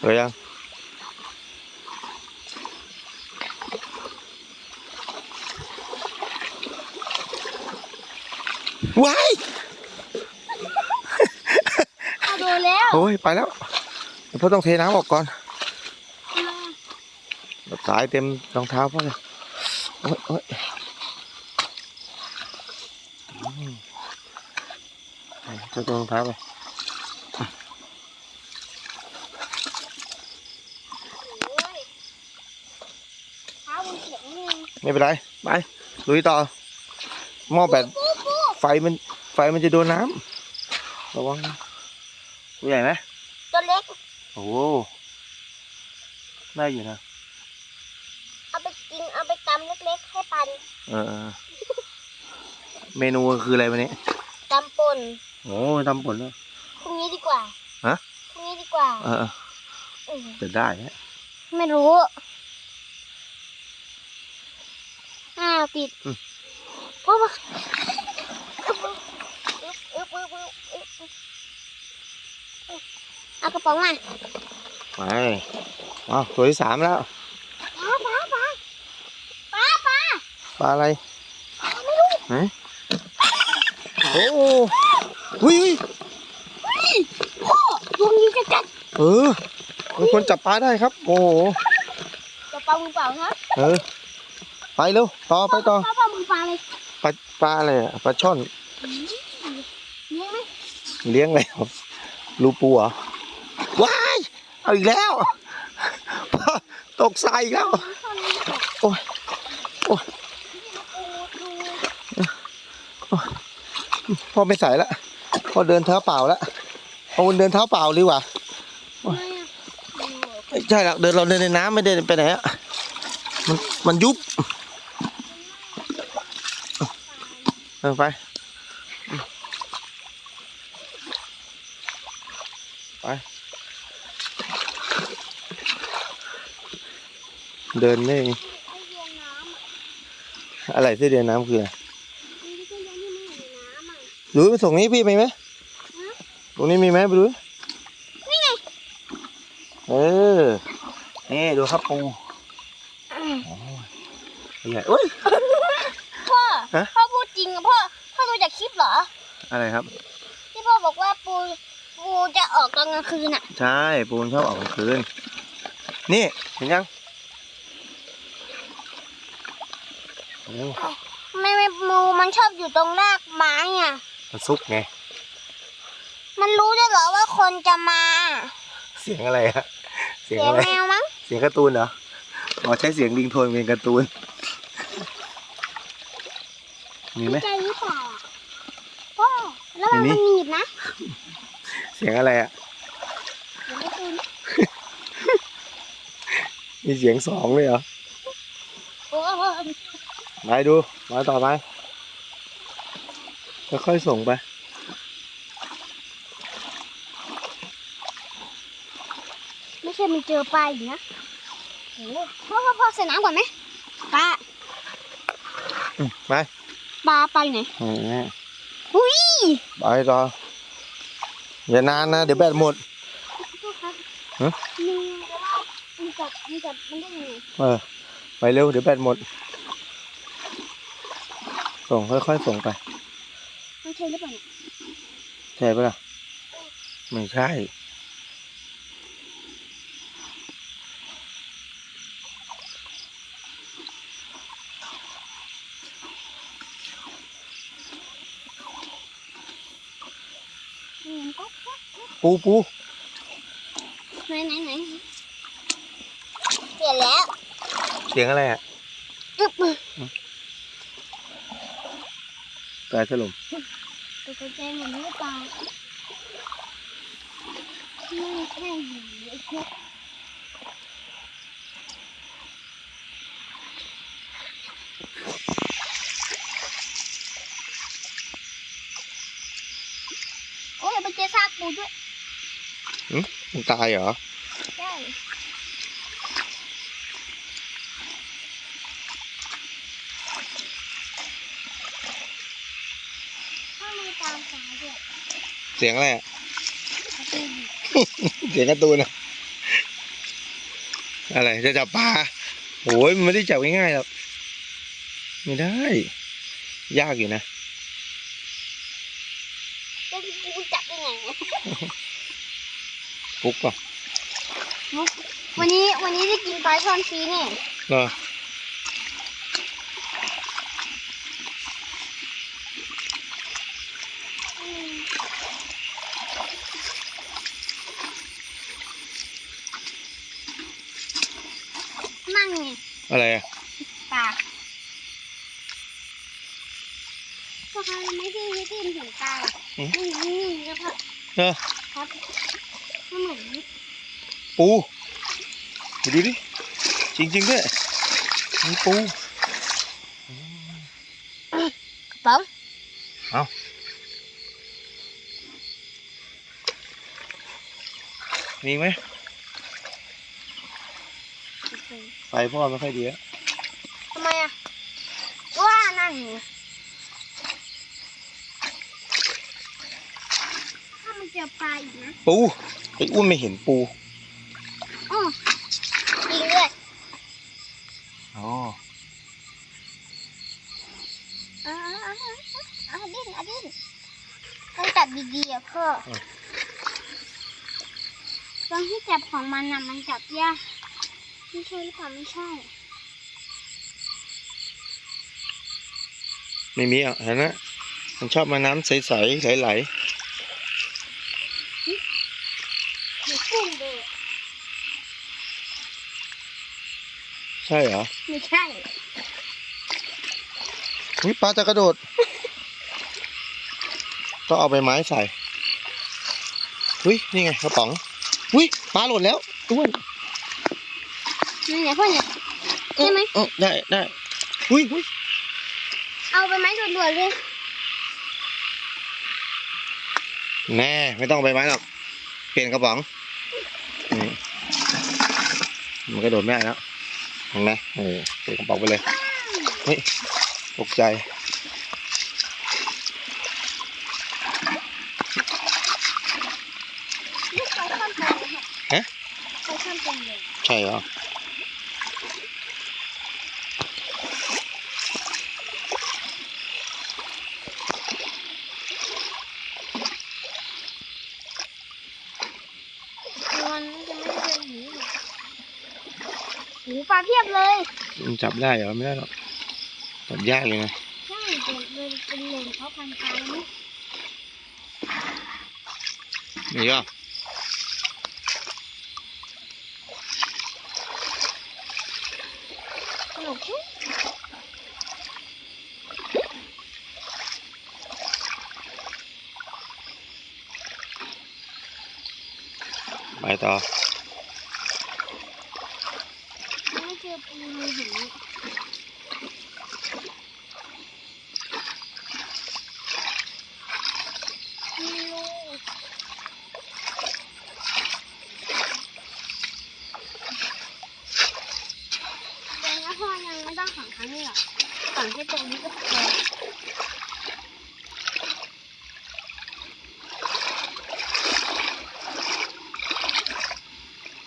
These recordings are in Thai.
เดี๋ยวยังว้ายเอาโดนแล้วโอ้ยไปแล้วเดี๋ยวพ่อต้องเทน้ำออกก่อนสายเต็มรองเท้าพ่อเลยโอ้ยโอ้ยอืมเอาเจะตัวรองเท้าไป โอ้ยเท้ามันเสียงนึง ไม่เป็นไร ไป ลุยต่อ หม้อแบตปูปูไฟมัน ไฟมันจะโดนน้ำระวังนะตัวใหญ่ไหมตัวเล็ก โอ้โหได้อยู่นะ เอาไปกิน เอาไปตำเล็กๆ ให้ปัน เออเออเมนูคืออะไรวันนี้ตำป่นโอ้ยทำผลเลยพรุ่งนี้ดีกว่า ฮะ พรุ่งนี้ดีกว่า เออเอออืมจะได้ฮะไม่รู้ อ้าวติดเพราะว่าอึ๊บอึ๊บอึ๊บอึ๊บอึ๊บอึ๊บอึ๊บเอากระป๋องมาไปอ้าวตัวที่สามแล้วป้าป้าป้าป้าป้าปลาอะไรไหนโอ้วิวพ่อดวงนี้จะกัดเออมีคนจับปลาได้ครับ โอ้โหกระเป๋ามือเปล่าครับเออ ไปเร็วต่อไปต่อป้าป้ามือเปล่าเลยปลาปลาอะไรอะปลาช่อน เลี้ยงไหมเลี้ยงอะไรครับรูปูเหรอว้ายเอาอีกแล้วตกใส่อีกแล้วโอ้ยโอ้ยพ่อไม่ใส่ละพ่อเดินเท้าเปล่าแล้วพ่อเดินเท้าเปล่าดีกว่าไม่ใช่หรอกเดินเราเดินในน้ำไม่ได้ไปไหนอะมันมันยุบ เออไป ไป เดินไม่อะไรที่เดินน้ำคืออะไรรู้ไปส่งนี้พี่ไปไหมตรงนี้มีไหมไปดูนี่ไงเออ นี่ดูครับปูใหญ่โอ้ยพ่อฮะ ออะไรครับ ที่พ่อบอกว่าปูปูจะออกตอนกลางคืนอะใช่ปูมันชอบออกกลางคืน นี่เห็นยังโอ้ไม่ไม่ปูมันชอบอยู่ตรงรากไม้อะมันซุกไง มันรู้ด้วยเหรอว่าคนจะมา เสียงอะไรอะเสียงเสียงอะไร แมวมั้งเสียงการ์ตูนเหรอ อ๋อใช้เสียงลิงโทนเป็นการ์ตูน มีไหม ใจหรือเปล่าอะพ่อ แล้วมันมีมันหนีบนะเสียงอะไรอะเดี๋ยวไม่ตื่นมีเสียงสองเลยเหรอโอ้ยไปดูมาต่อไปค่อยๆส่งไปไม่ใช่มันเจอปลาอีกนะโอ้โหพ่อพ่อพ่อใส่น้ำก่อนไหมปลาอืมไปปลาปลาอยู่ไหนอืมอุ้ย ไปต่ออย่านานนะ เดี๋ยวแบตหมดพ่อครับฮะมีแต่ว่ามันจับมันจับมันได้ยังไงเออ ไปเร็ว เดี๋ยวแบตหมด ส่งค่อยๆส่งไป มันใช่หรือเปล่าเนี่ยใช่ปะล่ะ ไม่ใช่ อืมก็ ปูปูไหนไหนไหนเปลี่ยนแล้วเสียงอะไรอะอึ๊บกายถล่มตกใจหมดหรือเปล่าไม่ใช่หนูไอ้พวกโอ้ยไปเจอซากปูด้วย มันตายเหรอ ใช่ถ้ามีตามสายด้วยเสียงอะไรอะเขาเป็นเสียงการ์ตูนอะอะไรจะจับปลาโอ้ยมันไม่ได้จับง่ายๆหรอกไม่ได้ ยากอยู่นะจะกูจับได้ไง ฟุกป่ะวันนี้วันนี้ได้กินปลาช่อนฟรีเนี่ยเหรอนั่งไงอะไรอะปลาพวกเขาไม่ที่ไม่ที่เห็นปลานี่นี่นี่ก็พอเออครับมันเหมือน ปูไปดูดิจริงๆด้วยมีปูป๋องมีไหมไฟพ่อไม่ค่อยดีอะทำไมอะว่านั่นไงถ้ามัน เจอปลาอีกนะปูไอ้อ้วนไม่เห็นปูอ๋อจริงด้วยอ๋ออ่าอ่าอ่าอ่าดิ้นอะดิ้นต้องจับดีๆอะพ่อตอนที่จับของมันน่ะมันจับยากไม่ใช่หรือเปล่าไม่ใช่ ไม่มีอะเห็นนะมันชอบมาน้ำใสๆไหลหนูกุ้งเลย ๆ ใช่เหรอไม่ใช่อุ้ยปลาจะกระโดด ต้องเอาใบไม้ใส่อุ้ยนี่ไงกระป๋องอุ้ยปลาหล่นแล้วอ้วนนี่ไงพ่อเนี่ยใช่ไหมเออได้ได้อุ้ยอุ้ยเอาไปไหมด่วนๆเลยแน่ไม่ต้องเอาใบไม้หรอกเปลี่ยนกระป๋องนี่มันกระโดดไม่ได้แล้ว เห็นไหมเออเปลี่ยนกระป๋องไปเลยเฮ้ยตกใจนี่ใครข้ามเป็นเลยฮะใครข้ามเป็นเลยใช่เหรอ มันจะไม่ได้เป็นหนีหรอก หูปลาเพียบเลยมันจับได้เหรอไม่ได้หรอกจับยากเลยนะใช่เป็นเป็นเป็นเหล่งเพาะพันธุ์ปลาไหมนี่ก็สนุกใช่ไปต่อ ไม่เจอปูเลยหิ นมีรูเดี๋ยวนะพ่อยังไม่ต้องขังครั้งนี้หรอกขังแค่ตรงนี้ก็พอ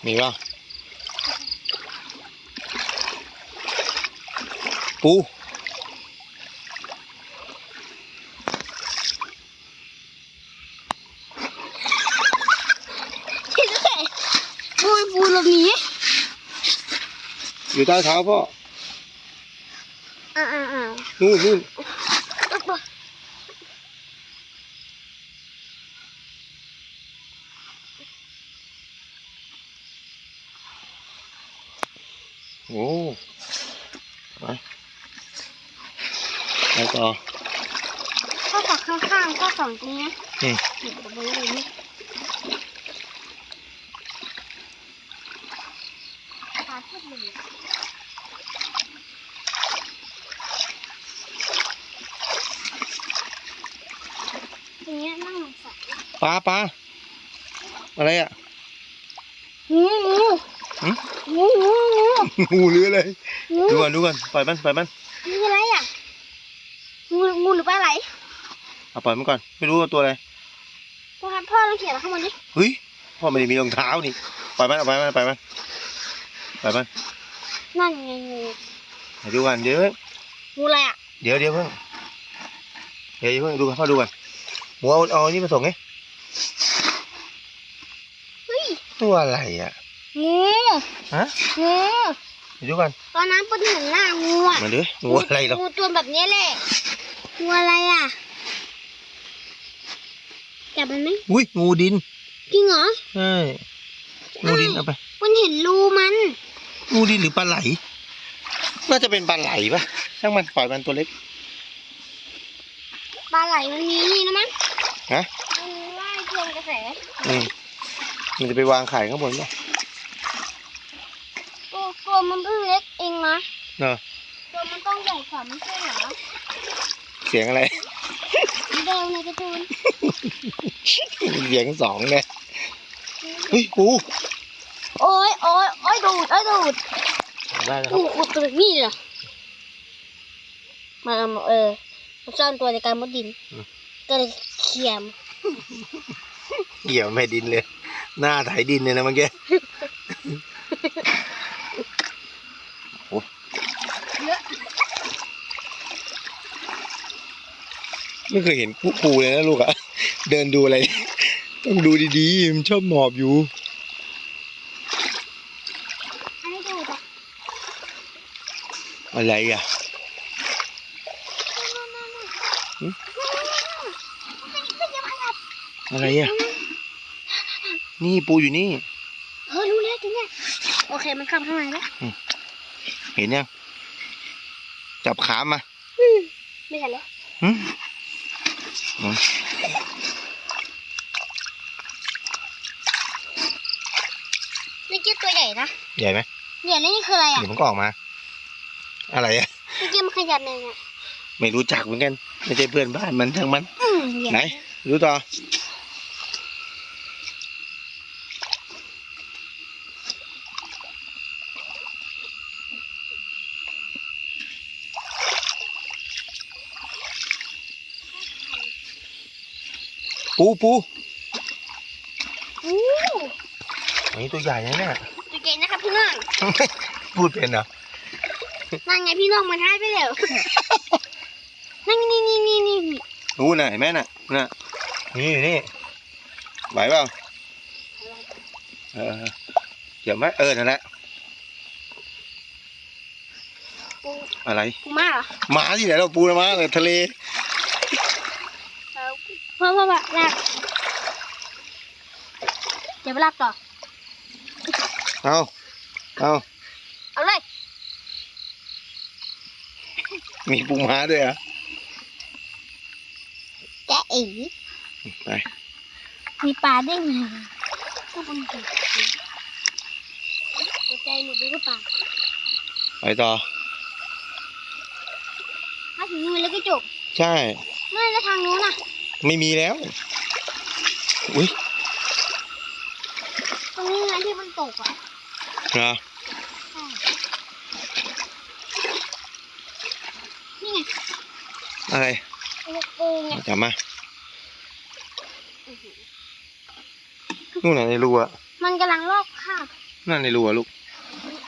มีป่ะ ปูที่สุดเลยปูปูลมนี้อยู่ใต้เท้าพ่อ อ่าอ่าอ่านู่นนู่นโอ้ไปไปต่อ ข้อสองข้างๆข้อ สองตรงเนี้ยอืมหยิบออกมาเลยนี่ปลาพูดเลยตรงเนี้ยนั่งใส่ปลาปลาอะไรอะงูงูหืมงูงูงูงูหรืออะไรงูดูก่อนดูก่อนปล่อยมันปล่อยมัน นี่คืออะไรอะงูงูหรือปลาไหล เอาปล่อยมันก่อน ไม่รู้ว่าตัวอะไรพ่อครับพ่อลองเขียนข้างบนดิเฮ้ยพ่อไม่ได้มีรองเท้านี่ปล่อยมันเอาไปมันปล่อยมันปล่อยมันนั่นไงงูเดี๋ยวดูกันเดี๋ยวงูอะไรอะเดี๋ยวเดี๋ยวเพิ่งเดี๋ยวอย่าเพิ่งดูกันพ่อดูกันหมูเอาเอาอันนี่มาส่งไงเฮ้ยตัวอะไรอะงูฮะงูเดี๋ยวดูกันตอนนั้นปนเห็นหน้างูอะมาดูงูอะไรหรองูตัวแบบนี้แหละงูอะไรอะ จับมันไหมอุ้ยงูดินจริงเหรอใช่งูดินเอาไป มันเห็นรูมัน งูดินหรือปลาไหล น่าจะเป็นปลาไหลปะช่างมันปล่อยมันตัวเล็ก ปลาไหลมันมีนี่นะมั้งฮะมันว่ายเทียมกระแสอืมมันจะไปวางไข่ข้างบนปะตัวตัวมันเพิ่งเล็กเองนะเนอะตัวมันต้องใหญ่กว่าไม่ใช่เหรอ เสียงอะไร เดิมในการ์ตูนเสียงสองเลยเฮ้ยปูโอ้ยโอ้ยโอ้ยดูดโอ้ยดูดได้แล้วครักูบขุดตัวแบบนี้เหรอมาเอามาเออมาซ่อนตัวในการมุดดิน ก็เลยเขี่ยมเกี่ยวแม่ดินเลย หน้าไถดินเลยนะเมื่อกี้ ไม่เคยเห็นปูปูเลยนะลูกอะเดินดูอะไร ต้องดูดีๆมันชอบหมอบอยู่อันนี้ดูดอะอะไรอะหืมอะไรอะ นี่ปูอยู่นี่ เออรู้แล้วจริงเนี่ยโอเคมันเข้าข้างในแล้ว เห็นยัง จับขามาอืมไม่ทันแล้วหึอืม นี่เกี้ตัวใหญ่นะใหญ่ไหมใหญ่แล้วนี่คืออะไรอะเดี๋ยวมันก็ออกมา อะไรอะนี่เกี้มันขยับเลยอะไม่รู้จักเหมือนกัน ไม่ใช่เพื่อนบ้านมันทั้งมันอืมใหญ่ไหนรู้ต่อ ปูปูอู้อันนี้ตัวใหญ่นะเนี่ยตัวใหญ่นะครับพี่น้อง พูดเป็นเหรอนั่นไงพี่น้องมันหายไปแล้วนั่นนี่นี่นี่นี่นี่รู้น่ะเห็นไหมน่ะน่ะนี่อยู่นี่ไหวเปล่าเออเดี๋ยวไหมเออนั่นแหละปูอะไรปูมาเหรอหมาที่ไหนเราปูนะมาเลยทะเล เอาเพราะว่าลากเดี๋ยวไปลากต่อ เอาเอาเอาเลย มีปูม้าด้วยเหรอะแกะเอ๋ไป มีปลาด้วยไงก็เป็นตัวตัวใจหมดเลยก็ปลาไปต่อ ถ้าถึงนู้นแล้วก็จบ ใช่ไม่แล้วทางนู้นน่ะ ไม่มีแล้ว อุ้ยตรงนี้ไงที่มันตกอะเหรอใช่นี่ไงอะไรปูปูไงจับมานู่นน่ะในรูอะมันกำลังลอกคราบนั่นในรูอะลูก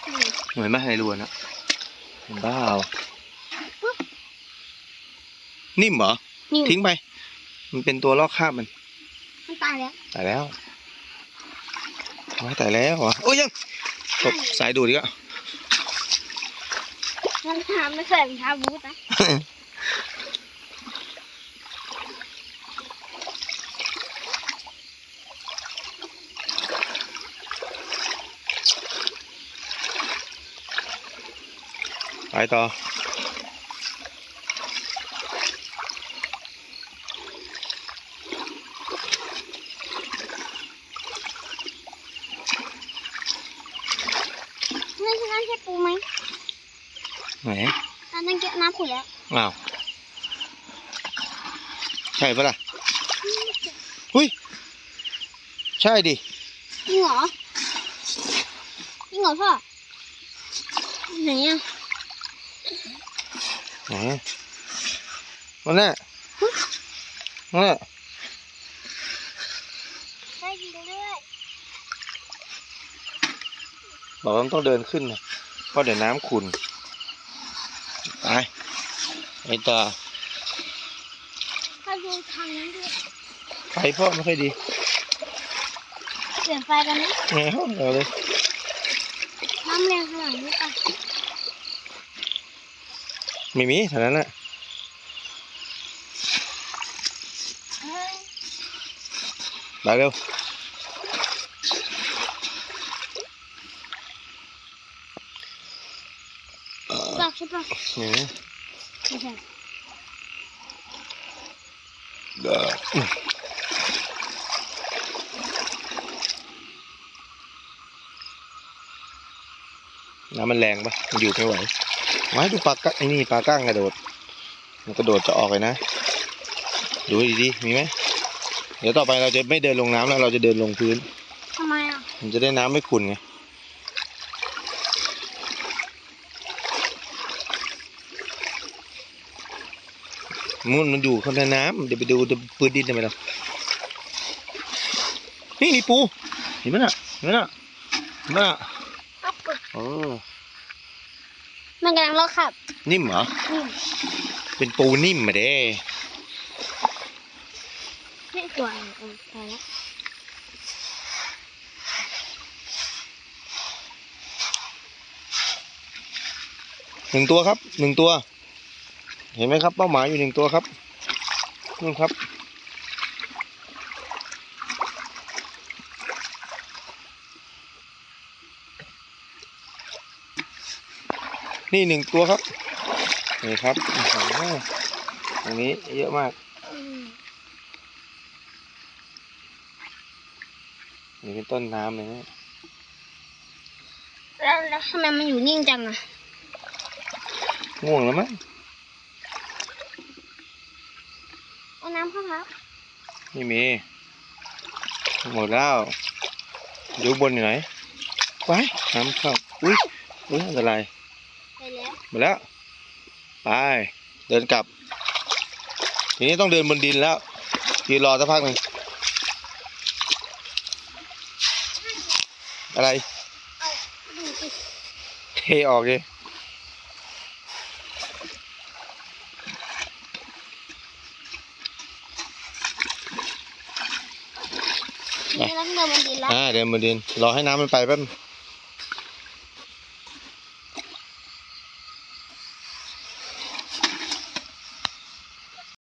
อืมเหมือนไหมในรูอะนะเห็นเปล่านิ่มเหรอนี่ทิ้งไป มันเป็นตัวลอกคราบมันมันตายแล้วตายแล้วว้ายตายแล้วเหรอโอ้ยยังตกสายดูดอีกอะมันทำไม่ใส่รองเท้าบูทนะไปต่อ นี่คือน้ำใช่ปูไหมไหนน้ำนั่นเก็บน้ำขุ่นแล้วอ้าวใช่ปะล่ะหุ้ยใช่ดิจริงเหรอจริงเหรอพ่อไหนอะไหนมันน่ะมันน่ะได้จริงด้วยเบอกว่ามันต้องเดินขึ้นนะเพ ราะเดี๋ยวน้ำขุ่นไปไปต่อถ้าดูทางนั้นด้วยไฟพ่อไม่ค่อยดีเปลี่ยนไฟกันนะไงห้องเราเลยน้ำแรงขนาดนี้ปะไม่มีเท่านั้นแหละเฮ้ยไปเร็ว ดัก ใช่ปะนี่ไม่ใช่เด้อน้ำมันแรงปะมันอยู่ไม่ไหวไว้ดูปลาก้างไอ้นี่ปลาก้างกระโดด มันกระโดดจะออกเลยนะ ดูให้ดีๆมีไหม เดี๋ยวต่อไปเราจะไม่เดินลงน้ำแล้ว เราจะเดินลงพื้นทำไมอะ มันจะได้น้ำไม่ขุ่นไง มุ่นมันอยู่ข้างในน้ำเดี๋ยวไปดูปืนดินทำไมล่ะนี่นี่ปูเห็นไหมน่ะเห็นไหมน่ะเห็นไหมน่ะครับโอ้มันกำลังรอขับ นิ่มเหรอนี่เป็นปูนิ่มมาเด้นี่ตัวอะไรเออไปแล้วหนึ่งตัวครับหนึ่งตัว เห็นไหมครับเป้าหมายอยู่หนึ่งตัวครับนู่นครับ นี่หนึ่งตัวครับนี่ครับโอ้โหตรงนี้เยอะมากอืมนี่เป็นต้นน้ำเลยนะแล้วแล้วทำไมมันอยู่นิ่งจังอะง่วงแล้วมั้ง เอา น้ำเข้าครับไม่มี หมดแล้วอยู่บนอยู่ไหนไว้น้ำเข้าอุ้ยอุ้ยอันตรายไปแล้วหมดแล้ว ไป เดินกลับ ทีนี้ต้องเดินบนดินแล้วยืนรอสักพักหนึ่งอะไรดูสิเทออกดินี่แล้วเดินบนดินแล้ว อ่าเดี๋ยวมาดินรอให้น้ำมันไปแป๊บนึง